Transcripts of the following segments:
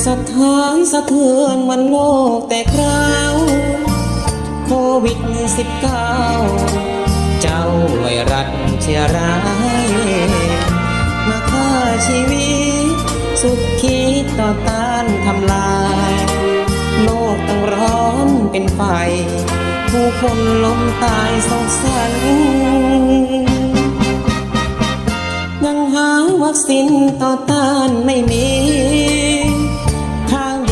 หายสะเทือนวันโลกแต่คราวโควิดสิบเก้าเจ้าไวรัสเชื้อร้าย มาฆ่าชีวิต สุดคิดต่อต้านทำลาย โลกต้องร้อนเป็นไฟ ผู้คนล้มตายสงสัยยังหาวัคซีนต่อต้านไม่มี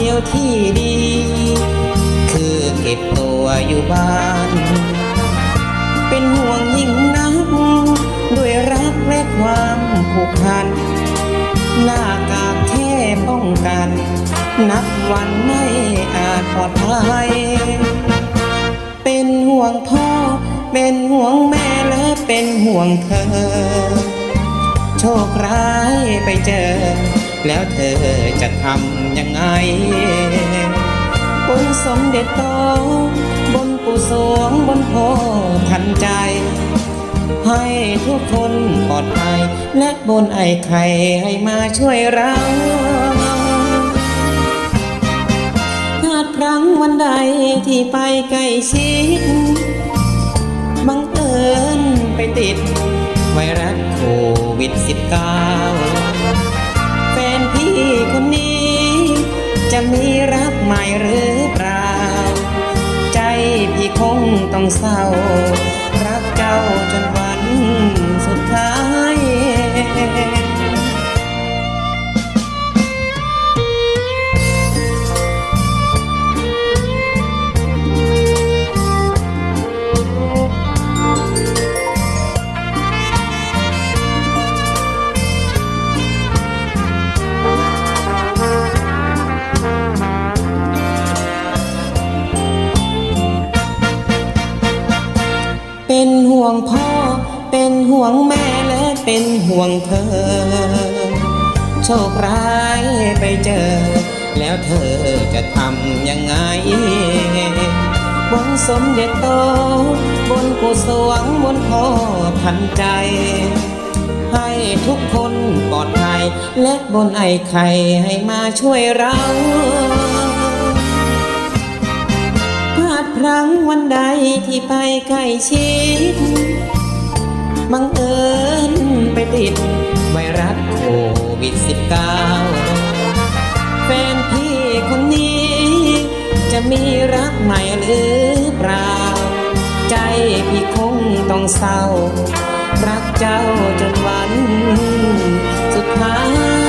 ยวที่ดี คือเก็บตัวอยู่บ้าน เป็นห่วงยิ่งนัก ด้วยรักและความผูกพันหน้ากากแค่ป้องกัน นับวันไม่อาจปลอดภัย เป็นห่วงพ่อ เป็นห่วงแม่และเป็นห่วงเธอ โชคร้ายไปเจอ แล้วเธอจะทำยังไงบนสมเด็จโตบนปู่สวงบนโพทันใจ ให้ทุกคนปลอดภัย และบนไอ้ไข่ให้มาช่วยเราพลาดพลั้งวันใดที่ไปใกล้ชิดบังเอิญไปติด ไวรัสโควิด -19 แฟ จะมีรักใหม่หรือเปล่า ใจพี่คงต้องเศร้า รักเจ้า เป็นห่วงพ่อ เป็นห่วงแม่และเป็นห่วงเธอ โชคร้ายไปเจอ แล้วเธอจะทำยังไงบนสมเด็จโต บนกุศวงบนพ่อพันใจ ให้ทุกคนปลอดภัย และบนไอ้ไข่ให้มาช่วยเรา พลาดพลั้งวันใดที่ไปใกล้ชิดบังเอิญไปติดไวรัสโควิด -19 แฟนพี่คนนี้ จะมีรักใหม่หรือเปล่า ใจพี่คงต้องเศร้า รักเจ้าจนวันสุดท้าย